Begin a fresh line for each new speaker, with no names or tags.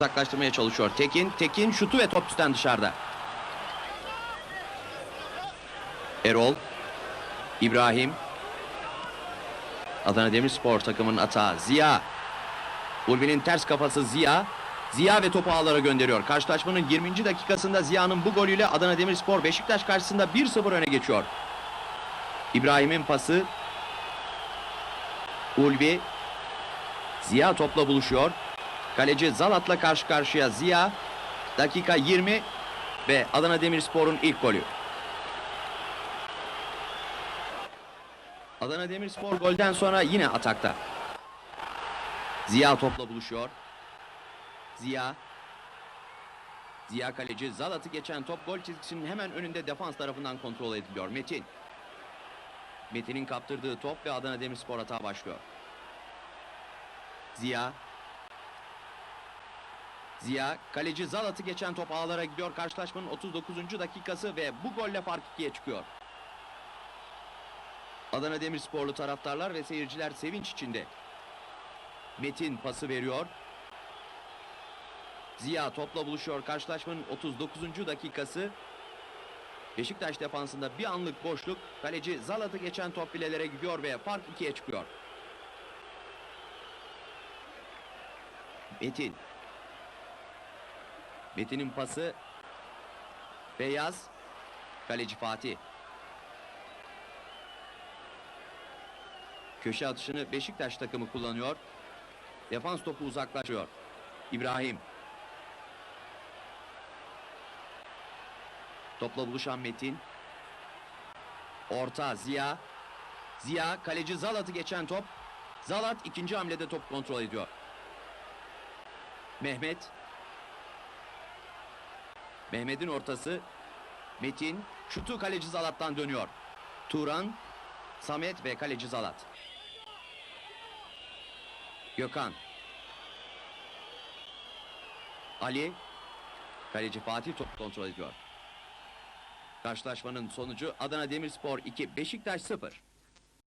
uzaklaştırmaya çalışıyor. Tekin, Tekin şutu ve top üstten dışarıda. Erol, İbrahim, Adana Demirspor takımının atağı Ziya. Ulvi'nin ters kafası Ziya. Ziya ve topu ağlara gönderiyor. Karşılaşmanın 20. dakikasında Ziya'nın bu golüyle Adana Demirspor Beşiktaş karşısında 1-0 öne geçiyor. İbrahim'in pası. Ulvi. Ziya topla buluşuyor. Kaleci Zalat'la karşı karşıya Ziya. Dakika 20 ve Adana Demirspor'un ilk golü. Adana Demirspor golden sonra yine atakta. Ziya topla buluşuyor. Ziya. Ziya kaleci Zalat'ı geçen top gol çizgisinin hemen önünde defans tarafından kontrol ediliyor. Metin. Metin'in kaptırdığı top ve Adana Demirspor hata başlıyor. Ziya. Ziya kaleci Zalat'ı geçen top ağlara gidiyor. Karşılaşmanın 39. dakikası ve bu golle fark ikiye çıkıyor. Adana Demirsporlu taraftarlar ve seyirciler sevinç içinde. Metin pası veriyor. Ziya topla buluşuyor. Karşılaşmanın 39. dakikası. Beşiktaş defansında bir anlık boşluk. Kaleci Zalat'ı geçen top filelere gidiyor ve fark ikiye çıkıyor. Metin. Metin'in pası. Beyaz. Kaleci Fatih. Köşe atışını Beşiktaş takımı kullanıyor. Defans topu uzaklaşıyor. İbrahim. Topla buluşan Metin. Orta Ziya. Ziya kaleci Zalat'ı geçen top. Zalat ikinci hamlede top kontrol ediyor. Mehmet. Mehmet'in ortası. Metin. Şutu kaleci Zalat'tan dönüyor. Turan. Samet ve kaleci Zalat. Gökhan. Ali. Kaleci Fatih top kontrol ediyor. Karşılaşmanın sonucu Adana Demirspor 2, Beşiktaş 0.